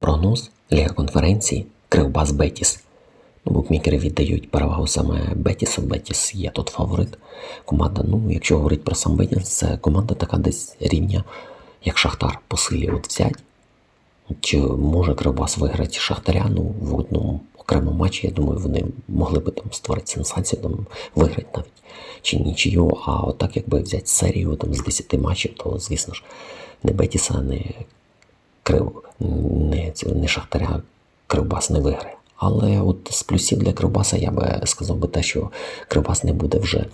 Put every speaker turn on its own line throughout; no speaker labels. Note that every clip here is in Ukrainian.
Прогноз Ліга конференції Кривбас Бетіс. Ну, букмекери віддають перевагу саме Бетісу. Бетіс є тут фаворит. Команда, ну, якщо говорити про сам Бетіс, це команда така десь рівня, як Шахтар по силі от взять. Чи може Кривбас виграти Шахтаря? Ну, в одному окремому матчі, я думаю, вони могли би там створити сенсацію, там, виграти навіть чи нічию. А отак, якби взяти серію там, з 10 матчів, то, звісно ж, не Бетіса, не Крив, не, не Шахтаря Кривбас не виграє. Але от з плюсів для Кривбаса я би сказав би те, що Кривбас не буде вже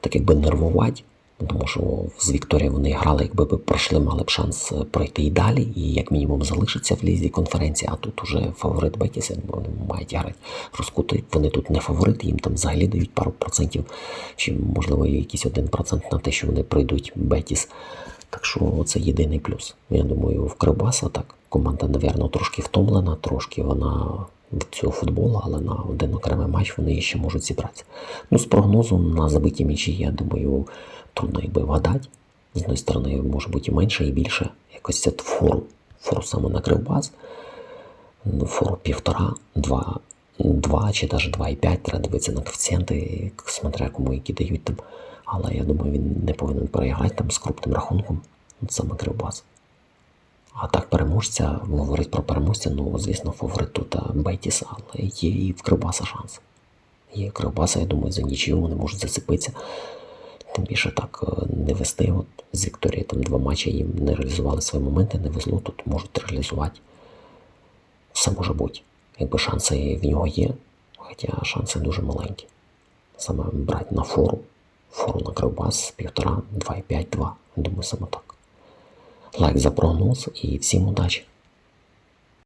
так якби нервувати, тому що з Вікторією вони грали, якби би пройшли, мали б шанс е, пройти і далі, і як мінімум залишиться в лізі конференції, а тут уже фаворит Бетіс, вони мають грати розкути. Вони тут не фаворити, їм там взагалі дають пару процентів, чи можливо якийсь один процент на те, що вони пройдуть Бетіс. Так що це єдиний плюс. Я думаю, в Кривбаса так. Команда, напевно, трошки втомлена, трошки вона від цього футболу, але на один окремий матч вони ще можуть зібратися. Ну, з прогнозом на забиті м'ячі, я думаю, трудно якби вгадати. З одної сторони, може бути і менше, і більше. Якось це фору. Фору саме на Кривбас. Ну, фору півтора, два, два чи навіть два і п'ять. Треба дивитися на коефіцієнти, смотря кому які дають там. Але я думаю, він не повинен переграти там з крупним рахунком. От саме Кривбас. А так переможця, говорить про переможця, ну, звісно, фаворит тут Бетіс, але є і в Кривбаса шанс. Є Кривбаса, я думаю, за нічию вони можуть зацепитися. Тим більше так е, не вести. От з Вікторії там два матчі їм не реалізували свої моменти, не везло, тут можуть реалізувати. Все може бути. Якби шанси в нього є, хоча шанси дуже маленькі. Саме брати на фору, фору на Кривбас півтора, 2,5, 2. Думаю, саме так. Лайк за прогноз і всім удачі!